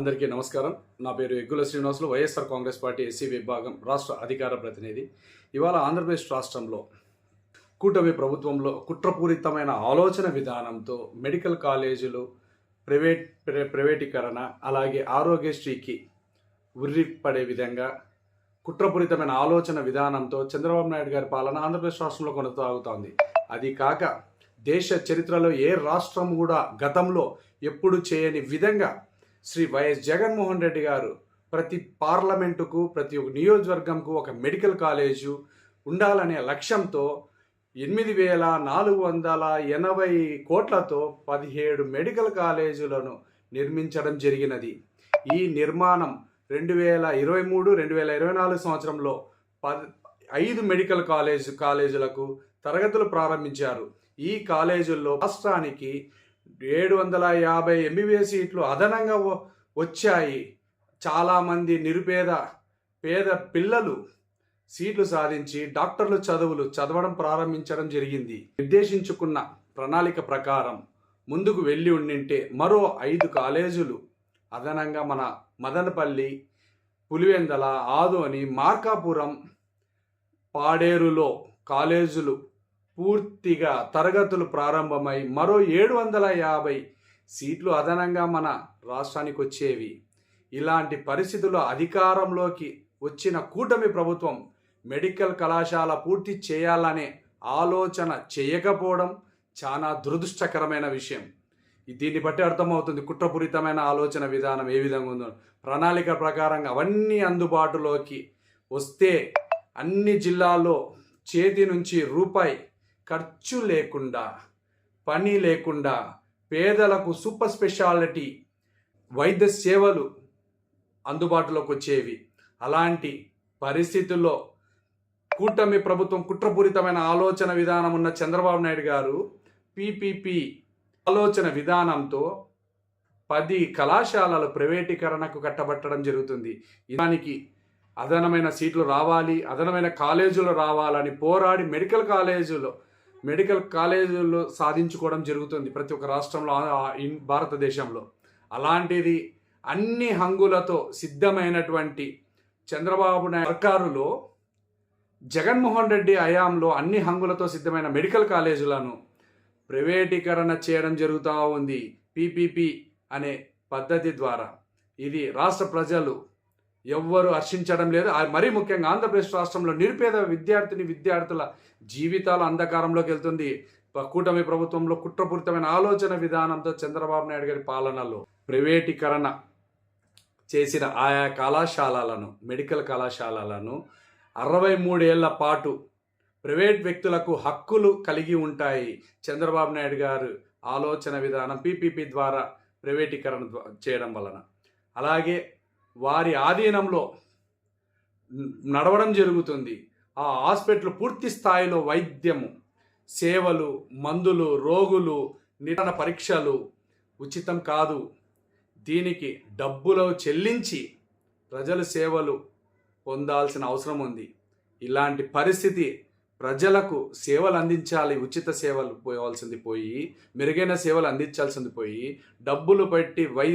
అందరికీ నమస్కారం. నా పేరు Eggula Srinivasulu. YSR Congress party SC విభాగం రాష్ట్ర అధికార ప్రతినిధి. ఇవాళ ఆంధ్రప్రదేశ్ రాష్ట్రంలో కూటమి ప్రభుత్వంలో కుట్రపూరితమైన ఆలోచన విధానంతో మెడికల్ కాలేజీలు ప్రైవేట్ ప్ర- ప్రైవేటీకరణ అలాగే ఆరోగ్యశ్రీకి ఉర్రి పడే విధంగా కుట్రపూరితమైన ఆలోచన విధానంతో చంద్రబాబు నాయుడు గారి పాలన ఆంధ్రప్రదేశ్ రాష్ట్రంలో కొనసాగుతోంది. అది కాక దేశ చరిత్రలో ఏ రాష్ట్రం కూడా గతంలో ఎప్పుడు చేయని విధంగా శ్రీ వైఎస్ జగన్మోహన్ రెడ్డి గారు ప్రతి పార్లమెంటుకు ప్రతి ఒక్క నియోజకవర్గంకు ఒక మెడికల్ కాలేజు ఉండాలనే లక్ష్యంతో ఎనిమిది వేల నాలుగు వందల ఎనభై కోట్లతో పదిహేడు మెడికల్ కాలేజీలను నిర్మించడం జరిగినది. ఈ నిర్మాణం రెండు వేల ఇరవై మూడు రెండు వేల ఇరవై నాలుగు సంవత్సరంలో పద్ ఐదు మెడికల్ కాలేజ్ కాలేజీలకు తరగతులు ప్రారంభించారు. ఈ కాలేజీల్లో రాష్ట్రానికి ఏడు వందల యాభై ఎంబీబీఎస్ సీట్లు అదనంగా వచ్చాయి. చాలామంది నిరుపేద పేద పిల్లలు సీట్లు సాధించి డాక్టర్లు చదువులు చదవడం ప్రారంభించడం జరిగింది. నిర్దేశించుకున్న ప్రణాళిక ప్రకారం ముందుకు వెళ్ళి ఉండింటే మరో ఐదు కాలేజీలు అదనంగా మన మదనపల్లి పులివెందల ఆదోని మార్కాపురం పాడేరులో కాలేజీలు పూర్తిగా తరగతులు ప్రారంభమై మరో ఏడు వందల యాభై సీట్లు అదనంగా మన రాష్ట్రానికి వచ్చేవి ఇలాంటి పరిస్థితుల్లో అధికారంలోకి వచ్చిన కూటమి ప్రభుత్వం మెడికల్ కళాశాల పూర్తి చేయాలనే ఆలోచన చేయకపోవడం చాలా దురదృష్టకరమైన విషయం. దీన్ని బట్టి అర్థమవుతుంది కుట్రపూరితమైన ఆలోచన విధానం ఏ విధంగా ఉందో. ప్రణాళిక ప్రకారంగా అవన్నీ అందుబాటులోకి వస్తే అన్ని జిల్లాల్లో చేతి నుంచి రూపాయి ఖర్చు లేకుండా పని లేకుండా పేదలకు సూపర్ స్పెషాలిటీ వైద్య సేవలు అందుబాటులోకి వచ్చేవి. అలాంటి పరిస్థితుల్లో కూటమి ప్రభుత్వం కుట్రపూరితమైన ఆలోచన విధానం ఉన్న చంద్రబాబు నాయుడు గారు పిపిపి ఆలోచన విధానంతో పది కళాశాలలు ప్రైవేటీకరణకు కట్టబట్టడం జరుగుతుంది. దానికి అదనమైన సీట్లు రావాలి అదనమైన కాలేజీలు రావాలని పోరాడి మెడికల్ కాలేజీలో మెడికల్ కాలేజీల్లో సాధించుకోవడం జరుగుతుంది ప్రతి ఒక్క రాష్ట్రంలో భారతదేశంలో. అలాంటిది అన్ని హంగులతో సిద్ధమైనటువంటి చంద్రబాబు నాయుడు సర్కారులో జగన్మోహన్ రెడ్డి హయాంలో అన్ని హంగులతో సిద్ధమైన మెడికల్ కాలేజీలను ప్రైవేటీకరణ చేయడం జరుగుతూ ఉంది పీపీపీ అనే పద్ధతి ద్వారా. ఇది రాష్ట్ర ప్రజలు ఎవ్వరు హర్షించడం లేదు. ఆ- మరీ ముఖ్యంగా ఆంధ్రప్రదేశ్ రాష్ట్రంలో నిరుపేద విద్యార్థిని విద్యార్థుల జీవితాలు అంధకారంలోకి వెళ్తుంది. ప- కూటమి ప్రభుత్వంలో కుట్రపూరితమైన ఆలోచన విధానంతో చంద్రబాబు నాయుడు గారి పాలనలో ప్రైవేటీకరణ చేసిన ఆయా కళాశాలలను మెడికల్ కళాశాలలను అరవై మూడేళ్ళ పాటు ప్రైవేట్ వ్యక్తులకు హక్కులు కలిగి ఉంటాయి. చంద్రబాబు నాయుడు గారు ఆలోచన విధానం పీపీపీ ద్వారా ప్రైవేటీకరణ చేయడం వలన. అలాగే వారి ఆధీనంలో నడవడం జరుగుతుంది. ఆ హాస్పిటల్ పూర్తి స్థాయిలో వైద్యము సేవలు మందులు రోగులు నిరణ పరీక్షలు ఉచితం కాదు. దీనికి డబ్బులు చెల్లించి ప్రజల సేవలు పొందాల్సిన అవసరం ఉంది. ఇలాంటి పరిస్థితి ప్రజలకు సేవలు అందించాలి ఉచిత సేవలు పోవాల్సింది పోయి మెరుగైన సేవలు అందించాల్సింది పోయి డబ్బులు పెట్టి వై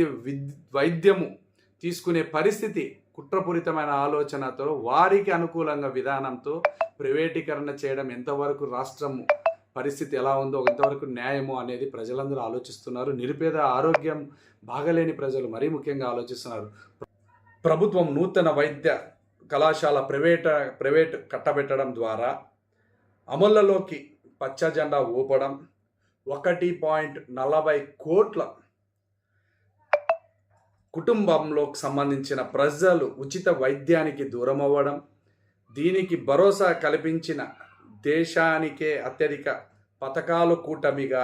వైద్యము తీసుకునే పరిస్థితి కుట్రపూరితమైన ఆలోచనతో వారికి అనుకూలంగా విధానంతో ప్రైవేటీకరణ చేయడం ఎంతవరకు రాష్ట్రము పరిస్థితి ఎలా ఉందో ఎంతవరకు న్యాయము అనేది ప్రజలందరూ ఆలోచిస్తున్నారు. నిరుపేద ఆరోగ్యం బాగలేని ప్రజలు మరీ ముఖ్యంగా ఆలోచిస్తున్నారు. ప్రభుత్వం నూతన వైద్య కళాశాల ప్రైవేట్ ప్రైవేట్ కట్టబెట్టడం ద్వారా అమలులోకి పచ్చ జెండా ఊపడం ఒకటి పాయింట్ నలభై కోట్ల కుటుంబంలోకి సంబంధించిన ప్రజలు ఉచిత వైద్యానికి దూరం అవ్వడం దీనికి భరోసా కల్పించిన దేశానికే అత్యధిక పథకాలు కూటమిగా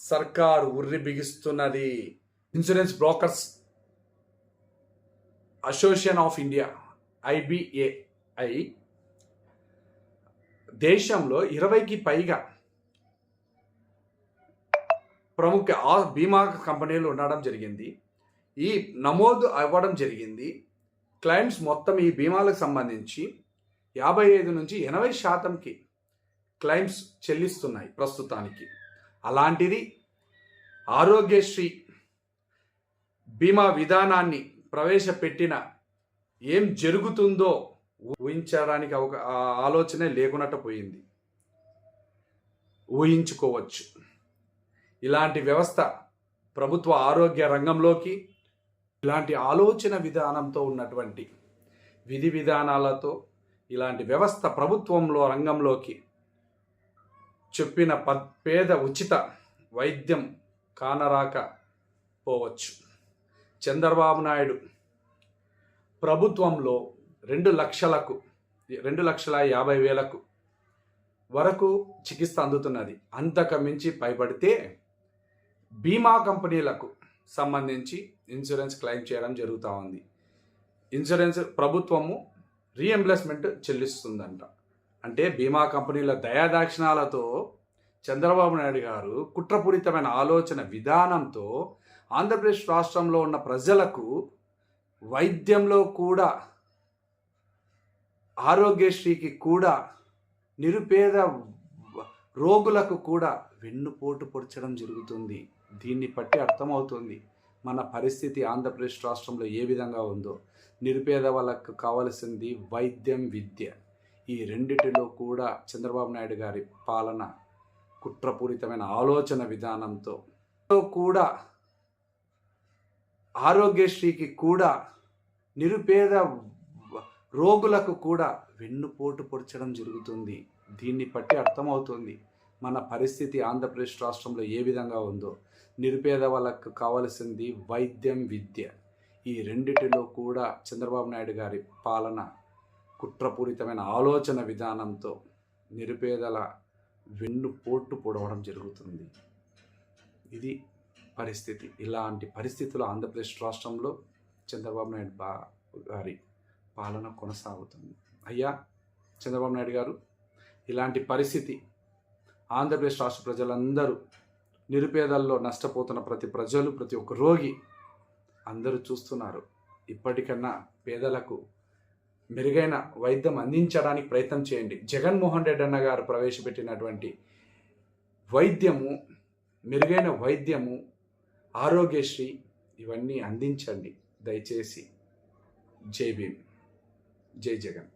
సర్కారు ఉర్రి బిగిస్తున్నది. Insurance brokers association of India IBAI దేశంలో ఇరవైకి పైగా ప్రముఖ బీమా కంపెనీలు ఉండడం జరిగింది. ఈ నమోదు అవ్వడం జరిగింది. క్లయింట్స్ మొత్తం ఈ బీమాలకు సంబంధించి యాభై ఐదు నుంచి ఎనభై శాతంకి క్లైమ్స్ చెల్లిస్తున్నాయి ప్రస్తుతానికి. అలాంటిది ఆరోగ్యశ్రీ బీమా విధానాన్ని ప్రవేశపెట్టిన ఏం జరుగుతుందో ఊహించడానికి ఒక ఆలోచనే లేకున్నట్టు పోయింది. ఊహించుకోవచ్చు. ఇలాంటి వ్యవస్థ ప్రభుత్వ ఆరోగ్య రంగంలోకి ఇలాంటి ఆలోచన విధానంతో ఉన్నటువంటి విధి విధానాలతో ఇలాంటి వ్యవస్థ ప్రభుత్వంలో రంగంలోకి చెప్పిన ప పేద ఉచిత వైద్యం కానరాక పోవచ్చు. చంద్రబాబు నాయుడు ప్రభుత్వంలో రెండు లక్షలకు రెండు లక్షల యాభై వేలకు వరకు చికిత్స అందుతున్నది. అంతకు మించి పైబడితే బీమా కంపెనీలకు సంబంధించి ఇన్సూరెన్స్ క్లెయిమ్ చేయడం జరుగుతూ ఉంది. ఇన్సూరెన్స్ ప్రభుత్వము రీఎంబర్స్మెంట్ చెల్లిస్తుందంట. అంటే బీమా కంపెనీల దయాదాక్షిణాలతో చంద్రబాబు నాయుడు గారు కుట్రపూరితమైన ఆలోచన విధానంతో ఆంధ్రప్రదేశ్ రాష్ట్రంలో ఉన్న ప్రజలకు వైద్యంలో కూడా ఆరోగ్యశ్రీకి కూడా నిరుపేద రోగులకు కూడా వెన్నుపోటు పొడచడం జరుగుతుంది. దీన్ని బట్టి అర్థమవుతుంది మన పరిస్థితి ఆంధ్రప్రదేశ్ రాష్ట్రంలో ఏ విధంగా ఉందో. నిరుపేద వాళ్ళకు కావలసింది వైద్యం విద్య. ఈ రెండిటిలో కూడా చంద్రబాబు నాయుడు గారి పాలన కుట్రపూరితమైన ఆలోచన విధానంతో కూడా ఆరోగ్యశ్రీకి కూడా నిరుపేద రోగులకు కూడా వెన్నుపోటు పొడచడం జరుగుతుంది. దీన్ని బట్టి అర్థమవుతుంది. మన పరిస్థితి ఆంధ్రప్రదేశ్ రాష్ట్రంలో ఏ విధంగా ఉందో నిరుపేద వాళ్ళకు కావలసింది వైద్యం విద్య. ఈ రెండిటిలో కూడా చంద్రబాబు నాయుడు గారి పాలన కుట్రపూరితమైన ఆలోచన విధానంతో నిరుపేదల వెన్ను పోట్టు పొడవడం జరుగుతుంది. ఇది పరిస్థితి. ఇలాంటి పరిస్థితులు ఆంధ్రప్రదేశ్ రాష్ట్రంలో చంద్రబాబు నాయుడు బా గారి పాలన కొనసాగుతుంది. అయ్యా చంద్రబాబు నాయుడు గారు ఇలాంటి పరిస్థితి ఆంధ్రప్రదేశ్ రాష్ట్ర ప్రజలందరూ నిరుపేదల్లో నష్టపోతున్న ప్రతి ప్రజలు ప్రతి ఒక్క రోగి అందరూ చూస్తున్నారు. ఇప్పటికన్నా పేదలకు మెరుగైన వైద్యం అందించడానికి ప్రయత్నం చేయండి. జగన్మోహన్ రెడ్డి అన్న గారు ప్రవేశపెట్టినటువంటి వైద్యము మెరుగైన వైద్యము ఆరోగ్యశ్రీ ఇవన్నీ అందించండి. దయచేసి జై భీమ్. జై జగన్.